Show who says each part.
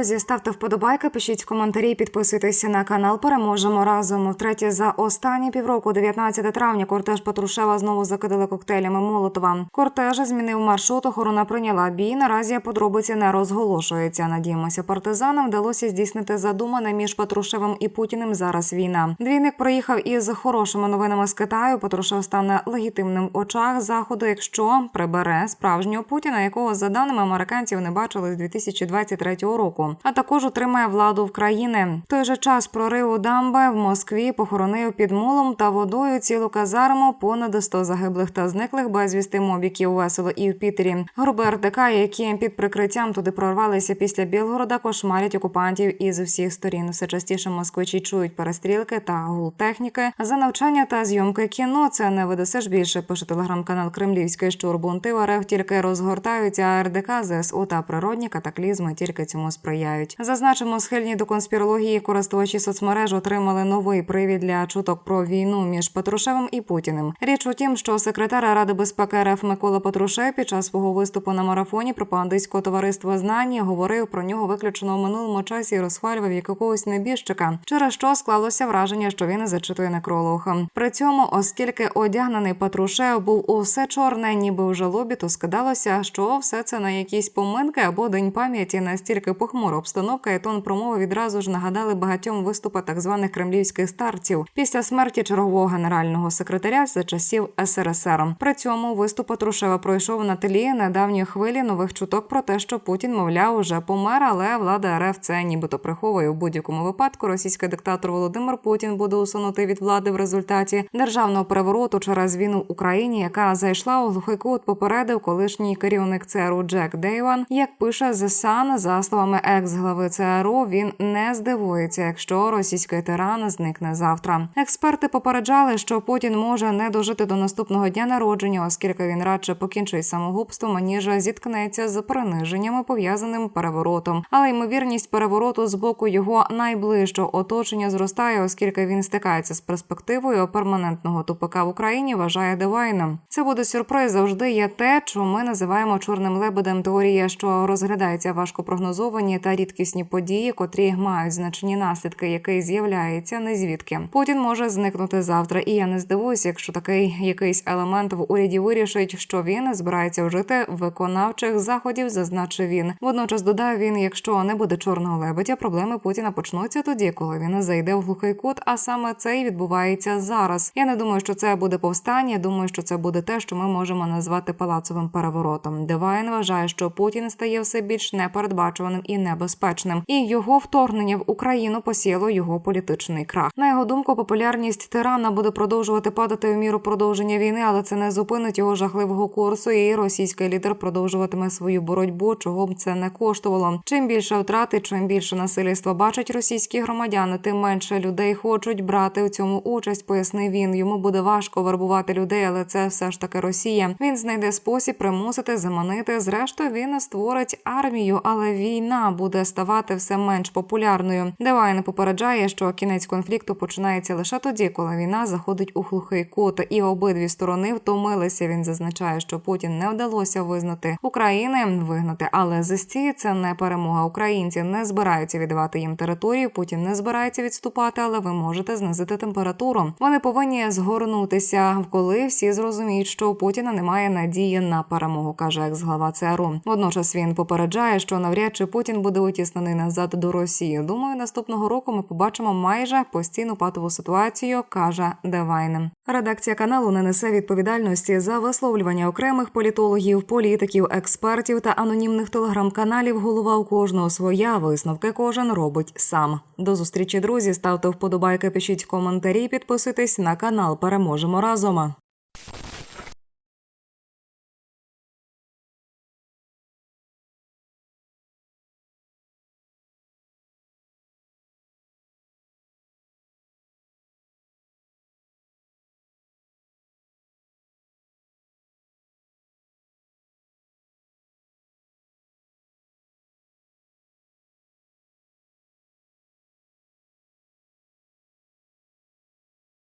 Speaker 1: Друзі, ставте вподобайки, пишіть коментарі, підписуйтесь на канал. Переможемо разом. Втретє за останні півроку, 19 травня, кортеж Патрушева знову закидали коктейлями Молотова. Кортеж змінив маршрут. Охорона прийняла бій. Наразі подробиці не розголошується. Надіємося, партизанам вдалося здійснити задумане між Патрушевим і Путіним. Зараз війна. Двійник проїхав із хорошими новинами з Китаю. Патрушев стане легітимним в очах заходу, якщо прибере справжнього Путіна, якого за даними американців не бачили з 2023 року. А також утримає владу в країни. В той же час прорив у дамби в Москві похоронив під мулом та водою цілу казарму понад 100 загиблих та зниклих безвісти мобіків весело і в Пітері. Групи РДК, які під прикриттям туди прорвалися після Білгорода, кошмарять окупантів із усіх сторін. Все частіше москвичі чують перестрілки та гул техніки. За навчання та зйомки кіно це не видасиш більше. Пише телеграм-канал Кремлівський штурбунти в РФ тільки розгортаються. А РДК, ЗСУ та природні катаклізми тільки цьому сприяють. Зазначимо, схильні до конспірології користувачі соцмереж отримали новий привід для чуток про війну між Патрушевим і Путіним. Річ у тім, що секретар Ради безпеки РФ Микола Патрушев під час свого виступу на марафоні пропагандистського товариства знання говорив про нього виключно в минулому часі і розхвалював як якогось небіжчика, через що склалося враження, що він зачитує некролог. При цьому, оскільки одягнений Патрушев був усе чорне, ніби в жалобі, то скидалося, що все це на якісь поминки або день пам'яті настільки похмура обстановка і тон промови відразу ж нагадали багатьом виступи так званих кремлівських старців після смерті чергового генерального секретаря за часів СРСР. При цьому виступ Патрушева пройшов на тлі недавньої хвилі нових чуток про те, що Путін, мовляв, уже помер, але влада РФ це нібито приховує у будь-якому випадку. Російський диктатор Володимир Путін буде усунутий від влади в результаті державного перевороту через війну в Україні, яка зайшла у глухий кут. Попередив колишній керівник ЦРУ Джек Дейван. Як пише The Sun, за словами екс-глави ЦРУ, він не здивується, якщо російський тиран зникне завтра. Експерти попереджали, що Путін може не дожити до наступного дня народження, оскільки він радше покінчить самогубством, аніж зіткнеться з приниженнями пов'язаним переворотом. Але ймовірність перевороту з боку його найближчого оточення зростає, оскільки він стикається з перспективою перманентного тупика в Україні. Вважає Девайна. Це буде сюрприз. Завжди є те, що ми називаємо чорним лебедем. Теорія, що розглядається важко прогнозовані та рідкісні події, котрі мають значні наслідки, який з'являється не звідки. Путін може зникнути завтра, і я не здивуюся, якщо такий якийсь елемент в уряді вирішить, що він збирається вжити виконавчих заходів, зазначив він. Водночас додав він, якщо не буде чорного лебедя, проблеми Путіна почнуться тоді, коли він зайде в глухий кут. А саме це і відбувається зараз. Я не думаю, що це буде повстання. Думаю, що це буде те, що ми можемо назвати палацовим переворотом. Девайн вважає, що Путін стає все більш непередбачуваним і небезпечним, і його вторгнення в Україну посіяло його політичний крах. На його думку, популярність тирана буде продовжувати падати в міру продовження війни, але це не зупинить його жахливого курсу. І російський лідер продовжуватиме свою боротьбу, чого б це не коштувало. Чим більше втрати, чим більше насильства бачать російські громадяни, тим менше людей хочуть брати у цьому участь. Пояснив він. Йому буде важко вербувати людей, але це все ж таки Росія. Він знайде спосіб примусити заманити. Зрештою, він створить армію, але війна буде ставати все менш популярною. Девайн попереджає, що кінець конфлікту починається лише тоді, коли війна заходить у глухий кут, і обидві сторони втомилися. Він зазначає, що Путін не вдалося визнати України, вигнати, але ЗСТІ – це не перемога. Українці не збираються віддавати їм територію. Путін не збирається відступати, але ви можете знизити температуру. Вони повинні згорнутися, коли всі зрозуміють, що у Путіна немає надії на перемогу, каже екс-глава ЦРУ. Водночас він попереджає, що навряд чи Путін буде витіснений назад до Росії. Думаю, наступного року ми побачимо майже постійну патову ситуацію, каже Девайн. Редакція каналу не несе відповідальності за висловлювання окремих політологів, політиків, експертів та анонімних телеграм-каналів. Голова у кожного своя висновки кожен робить сам. До зустрічі, друзі. Ставте вподобайки, пишіть коментарі, підписуйтесь на канал. Переможемо разом.